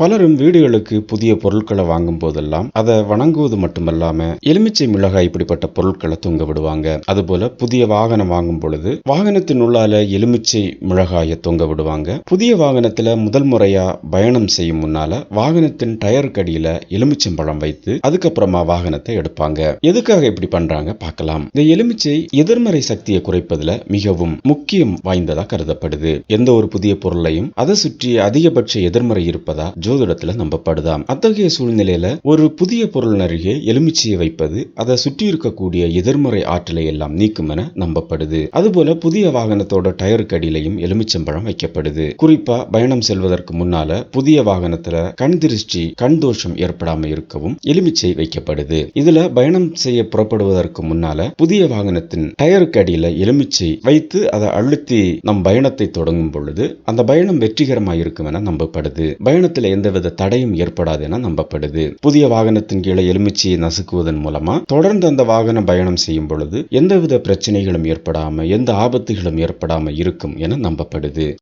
பலரும் வீடுகளுக்கு புதிய பொருட்களை வாங்கும் போதெல்லாம் அதை வணங்குவது மட்டுமல்லாம எலுமிச்சை மிளகாய் இப்படிப்பட்ட பொருட்களை தொங்க விடுவாங்க. அதுபோல புதிய வாகனம் வாங்கும் பொழுது வாகனத்தின் உள்ளால எலுமிச்சை மிளகாயை தொங்க விடுவாங்க. புதிய வாகனத்துல முதல் முறையா பயணம் செய்யும் முன்னால வாகனத்தின் டயர் கடியில எலுமிச்சம்பழம் வைத்து அதுக்கப்புறமா வாகனத்தை எடுப்பாங்க. எதுக்காக இப்படி பண்றாங்க பார்க்கலாம். இந்த எலுமிச்சை எதிர்மறை சக்தியை குறைப்பதுல மிகவும் முக்கியம் வாய்ந்ததா கருதப்படுது. எந்த ஒரு புதிய பொருளையும் அதை சுற்றி அதிகபட்ச எதிர்மறை இருப்பதா ஜோதிடத்துல நம்பப்படுதாம் அத்தகைய சூழ்நிலையில ஒரு புதிய பொருள் அருகே எலுமிச்சையை வைப்பது அதை சுற்றி இருக்கக்கூடிய எதிர்மறை ஆற்றலை எல்லாம் நீக்கும் என நம்பப்படுது. அதுபோல புதிய வாகனத்தோட டயருக்கு அடியிலையும் எலுமிச்சம்பழம் வைக்கப்படுது. குறிப்பா பயணம் செல்வதற்கு முன்னால புதிய வாகனத்துல கண் திருஷ்டி கண் தோஷம் ஏற்படாம இருக்கவும் எலுமிச்சை வைக்கப்படுது. இதுல பயணம் செய்ய புறப்படுவதற்கு முன்னால புதிய வாகனத்தின் டயருக்கு அடியில எலுமிச்சை வைத்து அதை அழுத்தி நம் பயணத்தை தொடங்கும் பொழுது அந்த பயணம் வெற்றிகரமா இருக்கும் என நம்பப்படுது. பயணத்துல எந்தவித தடையும் ஏற்படாது என நம்பப்படுது. புதிய வாகனத்தின் கீழே எலுமிச்சையை நசுக்குவதன் மூலமா தொடர்ந்து அந்த வாகனம் பயணம் செய்யும் பொழுது எந்தவித பிரச்சனைகளும் ஏற்படாம எந்த ஆபத்துகளும் ஏற்படாம இருக்கும் என நம்பப்படுது.